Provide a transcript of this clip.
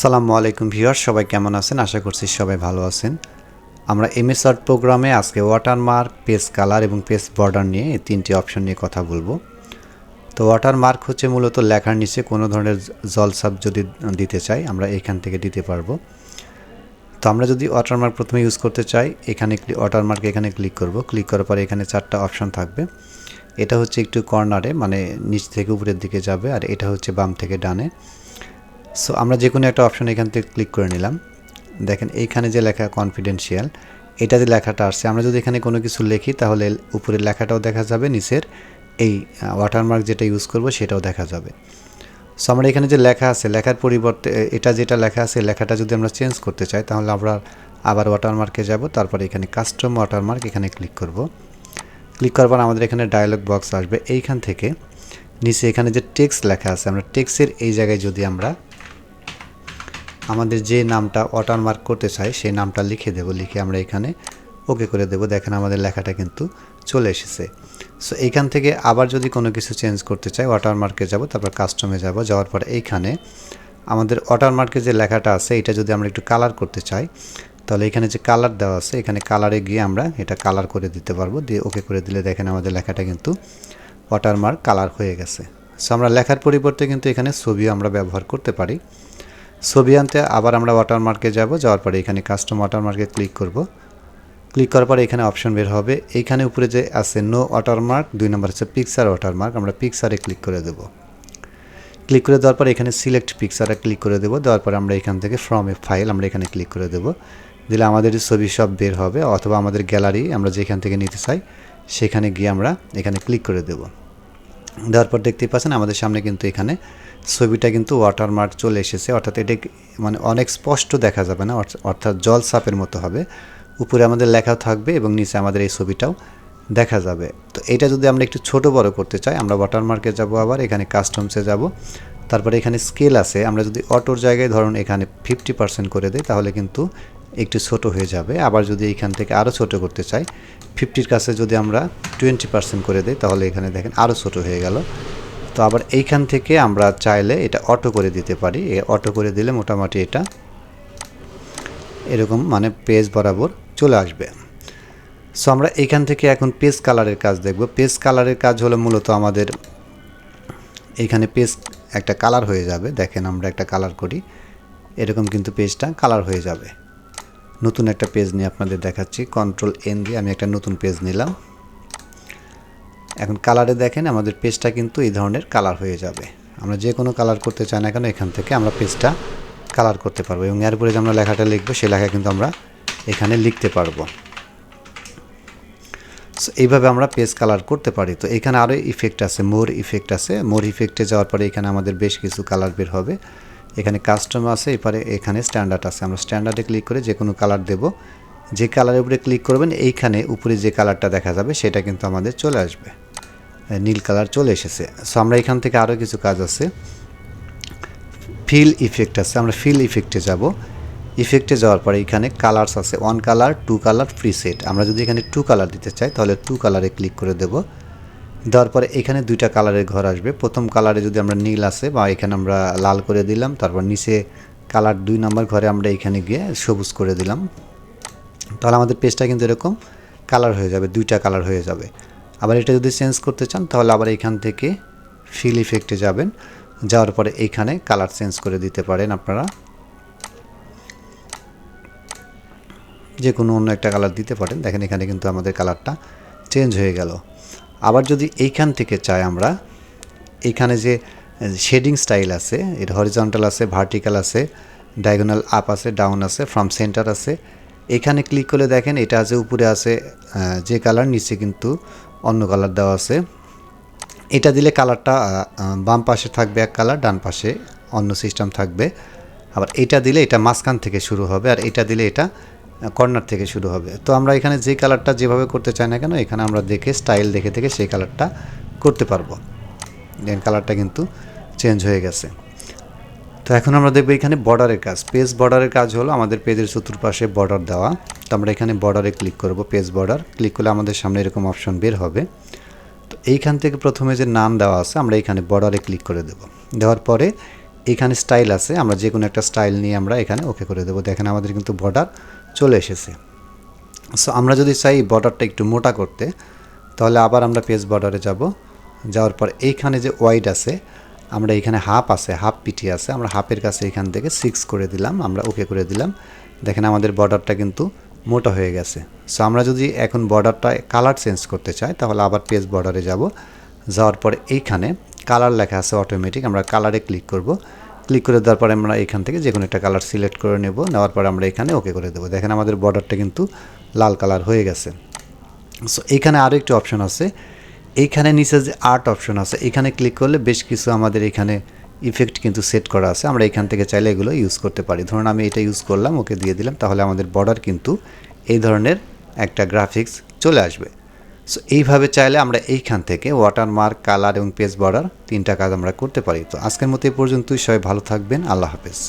আসসালামু আলাইকুম ভিউয়ার সবাই কেমন আছেন? আশা করছি সবাই ভালো আছেন। আমরা এমএস আর্ট প্রোগ্রামে আজকে ওয়াটারমার্ক পেজ কালার এবং পেজ বর্ডার নিয়ে এই তিনটি অপশন নিয়ে কথা বলব। তো ওয়াটারমার্ক হচ্ছে মূলত লেখার নিচে কোনো ধরনের জলসাপ যদি দিতে চাই, আমরা এখান থেকে দিতে পারব। তো আমরা যদি ওয়াটারমার্ক প্রথমে ইউজ করতে চাই, এখানে ওয়াটারমার্ক এখানে ক্লিক করব। ক্লিক করার পরে এখানে চারটা অপশন থাকবে। এটা হচ্ছে একটু কর্নারে মানে নিচ থেকে উপরের দিকে যাবে, আর এটা হচ্ছে বাম থেকে ডানে। সো আমরা যে কোনো একটা অপশন এখান থেকে ক্লিক করে নিলাম। দেখেন, এইখানে যে লেখা কনফিডেন্সিয়াল এটা যে লেখাটা আসছে, আমরা যদি এখানে কোনো কিছু লিখি, তাহলে উপরের লেখাটাও দেখা যাবে, নিচের এই ওয়াটারমার্ক যেটা ইউজ করব, সেটাও দেখা যাবে। সো আমরা এখানে যে লেখা আছে, লেখার পরিবর্তে এটা যেটা লেখা আছে, লেখাটা যদি আমরা চেঞ্জ করতে চাই, তাহলে আমরা আবার ওয়াটারমার্কে যাব, তারপরে এখানে কাস্টম ওয়াটারমার্ক এখানে ক্লিক করব। ক্লিক করার পর আমাদের এখানে ডায়ালগ বক্স আসবে। এইখান থেকে নিচে এখানে যে টেক্সট লেখা আছে, আমরা টেক্সের এই জায়গায় যদি আমরা আমাদের যে নামটা ওয়াটারমার্ক করতে চাই, সেই নামটা লিখে দেব, লিখে আমরা এখানে ওকে করে দেব। দেখেন আমাদের লেখাটা কিন্তু চলে এসেছে। সো এইখান থেকে আবার যদি কোনো কিছু চেঞ্জ করতে চাই ওয়াটারমার্কে যাব, তারপর কাস্টমে যাব, যাওয়ার পর এইখানে আমাদের ওয়াটারমার্কে যে লেখাটা আছে, এটা যদি আমরা একটু কালার করতে চাই, তাহলে এখানে যে কালার দেওয়া আছে, এখানে কালারে গিয়ে আমরা এটা কালার করে দিতে পারব। দিয়ে ওকে করে দিলে দেখেন আমাদের লেখাটা কিন্তু ওয়াটারমার্ক কালার হয়ে গেছে। সো আমরা লেখার পরিবর্তে কিন্তু এখানে ছবিও আমরা ব্যবহার করতে পারি। ছবি আনতে আবার আমরা ওয়াটারমার্কে যাব, যাওয়ার পরে এখানে কাস্টম ওয়াটারমার্কে ক্লিক করব। ক্লিক করার পরে এখানে অপশন বের হবে। এইখানে উপরে যে আছে নো ওয়াটারমার্ক দুই নম্বর হচ্ছে পিকচার ওয়াটারমার্ক আমরা পিকচারে ক্লিক করে দেব। ক্লিক করে দেওয়ার পরে এখানে সিলেক্ট পিকচারে ক্লিক করে দেবো। দেওয়ার পরে আমরা এখান থেকে ফ্রম এ ফাইল আমরা এখানে ক্লিক করে দেব। দিলে আমাদের ছবি সব বের হবে, অথবা আমাদের গ্যালারি আমরা যেখান থেকে নিতে চাই, সেখানে গিয়ে আমরা এখানে ক্লিক করে দেব। দেওয়ার পর দেখতেই পাচ্ছেন আমাদের সামনে কিন্তু এখানে ছবিটা কিন্তু ওয়াটারমার্ক চলে এসেছে। অর্থাৎ এটা মানে অনেক স্পষ্ট দেখা যাবে না অর্থাৎ জল সাপের মতো হবে। উপরে আমাদের লেখাও থাকবে এবং নিচে আমাদের এই ছবিটাও দেখা যাবে। তো এটা যদি আমরা একটু ছোট বড় করতে চাই, আমরা ওয়াটারমার্কে যাব আবার, এখানে কাস্টমসে যাব। তারপরে এখানে স্কেল আছে। আমরা যদি অটোর জায়গায় ধরুন এখানে ফিফটি পার্সেন্ট করে দিই, তাহলে কিন্তু একটু ছোট হয়ে যাবে। আবার যদি এখান থেকে আরও ছোট করতে চাই ফিফটির কাছে যদি আমরা টোয়েন্টি পার্সেন্ট করে দিই, তাহলে এখানে দেখেন আরও ছোট হয়ে গেল। তো আবার এইখান থেকে আমরা চাইলে এটা অটো করে দিতে পারি। অটো করে দিলে মোটামুটি এটা এরকম মানে পেজ বরাবর চলে আসবে। সো আমরা এখান থেকে এখন পেজ কালারের কাজ দেখব। পেজ কালারের কাজ হলো মূলত আমাদের এখানে পেজ একটা কালার হয়ে যাবে। দেখেন আমরা একটা কালার করি, এরকম কিন্তু পেজটা কালার হয়ে যাবে। নতুন একটা পেজ নিয়ে আপনাদের দেখাচ্ছি। কন্ট্রোল এন দিয়ে আমি একটা নতুন পেজ নিলাম। এখন কালারে দেখেন, আমাদের পেজটা কিন্তু এই ধরনের কালার হয়ে যাবে। আমরা যে কোনো কালার করতে চাই না কেন, এখান থেকে আমরা পেজটা কালার করতে পারব। এবং এর উপরে যে আমরা লেখাটা লিখব, সেই লেখা কিন্তু আমরা এখানে লিখতে পারব। সো এইভাবে আমরা পেজ কালার করতে পারি। তো এখানে আরও ইফেক্ট আছে মোর ইফেক্ট আছে। মোর ইফেক্টে যাওয়ার পরে এখানে আমাদের বেশ কিছু কালার বের হবে। এখানে কাস্টম আছে, এরপরে এখানে স্ট্যান্ডার্ড আছে। আমরা স্ট্যান্ডার্ডে ক্লিক করে যে কোনো কালার দেব। যে কালারের উপরে ক্লিক করবেন, এইখানে উপরে যে কালারটা দেখা যাবে, সেটা কিন্তু আমাদের চলে আসবে। নীল কালার চলে এসেছে। সো আমরা এখান থেকে আরও কিছু কাজ আছে। ফিল ইফেক্ট আছে। আমরা ফিল ইফেক্টে যাব। ইফেক্টে যাওয়ার পরে এখানে কালার্স আছে। One colour two colour free set আমরা যদি এখানে টু কালার দিতে চাই, তাহলে টু কালারে ক্লিক করে দেব। দেওয়ার পরে এখানে দুইটা কালারের ঘর আসবে। প্রথম কালারে যদি আমরা নীল আছে বা এখানে আমরা লাল করে দিলাম, তারপর নিচে কালার দুই নাম্বার ঘরে আমরা এখানে গিয়ে সবুজ করে দিলাম। তাহলে আমাদের পেজটা কিন্তু এরকম কালার হয়ে যাবে, দুইটা কালার হয়ে যাবে। আবার এটা যদি চেঞ্জ করতে চান, তাহলে আবার এখান থেকে ফিল ইফেক্টে যাবেন। যাওয়ার পরে এইখানে কালার চেঞ্জ করে দিতে পারেন আপনারা। যে কোনো অন্য একটা কালার দিতে পারেন। দেখেন এখানে কিন্তু আমাদের কালারটা চেঞ্জ হয়ে গেল। আবার যদি এইখান থেকে চাই আমরা, এইখানে যে শেডিং স্টাইল আছে এটা হরিজন্টাল আছে ভার্টিক্যাল আছে ডায়াগোনাল আপ আছে ডাউন আছে ফ্রম সেন্টার আছে, এখানে ক্লিক করলে দেখেন এটা আছে উপরে আছে যে কালার নিচে কিন্তু অন্য কালার দেওয়া আছে। এটা দিলে কালারটা বাম পাশে থাকবে এক কালার ডান পাশে অন্য সিস্টেম থাকবে। আবার এটা দিলে এটা মাঝখান থেকে শুরু হবে, আর এটা দিলে এটা কর্নার থেকে শুরু হবে। তো আমরা এখানে যে কালারটা যেভাবে করতে চাই না কেন, এখানে আমরা দেখে স্টাইল দেখে দেখে সেই কালারটা করতে পারব। কালারটা কিন্তু চেঞ্জ হয়ে গেছে। তো এখন আমরা দেখব এখানে বর্ডারের কাজ। পেজ বর্ডারের কাজ হলো আমাদের পেজের চতুর্পাশে বর্ডার দেওয়া। তো আমরা এখানে বর্ডারে ক্লিক করব পেজ বর্ডার ক্লিক করলে আমাদের সামনে এরকম অপশন বের হবে। তো এইখান থেকে প্রথমে যে নাম দেওয়া আছে, আমরা এখানে বর্ডারে ক্লিক করে দেব। দেওয়ার পরে এখানে স্টাইল আছে, আমরা যে কোনো একটা স্টাইল নিয়ে আমরা এখানে ওকে করে দেবো। দেখেন আমাদের কিন্তু বর্ডার চলে এসেছে। সো আমরা যদি চাই বর্ডারটা একটু মোটা করতে, তাহলে আবার আমরা পেজ বর্ডারে যাব। যাওয়ার পর এইখানে যে ওয়াইড আছে, আমরা এখানে হাফ আছে হাফ পিটি আছে, আমরা হাফের কাছে এখান থেকে সিক্স করে দিলাম, আমরা ওকে করে দিলাম। দেখেন আমাদের বর্ডারটা কিন্তু মোটা হয়ে গেছে। সো আমরা যদি এখন বর্ডারটা কালার চেঞ্জ করতে চাই, তাহলে আবার পেজ বর্ডারে যাব। যাওয়ার পর এইখানে কালার লেখা আছে অটোমেটিক আমরা কালারে ক্লিক করব। ক্লিক করে দেওয়ার পরে আমরা এখান থেকে যে কোনো একটা কালার সিলেক্ট করে নেব, নেওয়ার পরে আমরা এখানে ওকে করে দেবো। দেখেন আমাদের বর্ডারটা কিন্তু লাল কালার হয়ে গেছে। সো এখানে আরও একটি অপশন আছে। এইখানে নিচে যে আর্ট অপশন আছে, এখানে ক্লিক করলে বেশ কিছু আমাদের এখানে ইফেক্ট কিন্তু সেট করা আছে। আমরা এখান থেকে চাইলে এগুলো ইউজ করতে পারি। ধরুন আমি এটা ইউজ করলাম ওকে দিয়ে দিলাম, তাহলে আমাদের বর্ডার কিন্তু এই ধরনের একটা গ্রাফিক্স চলে আসবে। সো এইভাবে চাইলে আমরা এইখান থেকে ওয়াটারমার্ক কালার এবং পেজ বর্ডার তিনটা কাজ আমরা করতে পারি। তো আজকের মতো এই পর্যন্তই। সবাই ভালো থাকবেন। আল্লাহ হাফেজ।